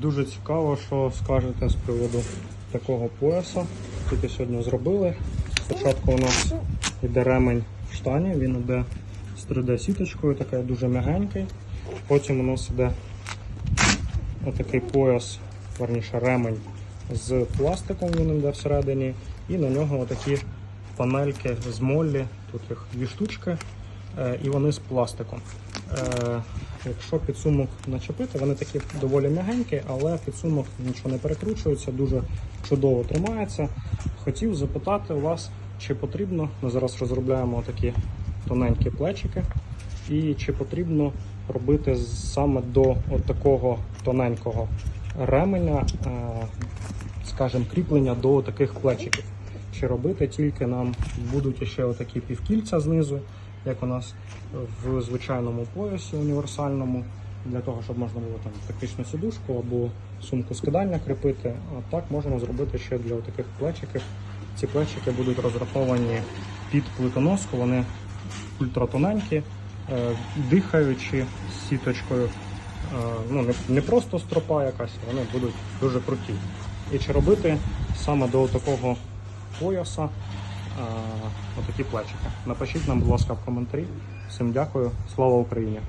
Дуже цікаво, що скажете з приводу такого пояса. Тільки сьогодні зробили. Спочатку у нас йде ремень в штані, він йде з 3D-сіточкою, такий дуже м'ягенький. Потім у нас йде отакий пояс, верніше ремень з пластиком, він йде всередині, і на нього отакі панельки з моллі, тут їх дві штучки, е, і вони з пластиком. Е, Якщо підсумок начепити, вони такі доволі м'ягенькі, але підсумок нічого не перекручується, дуже чудово тримається. Хотів запитати у вас, чи потрібно, ми зараз розробляємо такі тоненькі плечики, і чи потрібно робити саме до такого тоненького ременя, е, скажімо, кріплення до таких плечиків. Чи робити тільки нам будуть ще отакі півкільця знизу, як у нас в звичайному поясі універсальному, для того, щоб можна було там тактичну сідушку або сумку скидання кріпити. А так можемо зробити ще для таких плечиків. Ці плечики будуть розраховані під плитоноску, вони ультратоненькі, е, дихаючи сіточкою. Е, Ну, не, просто стропа якась, вони будуть дуже круті. І чи робити саме до такого пояса отакі плечики? Напишіть нам, будь ласка, в коментарі. Всім дякую. Слава Україні!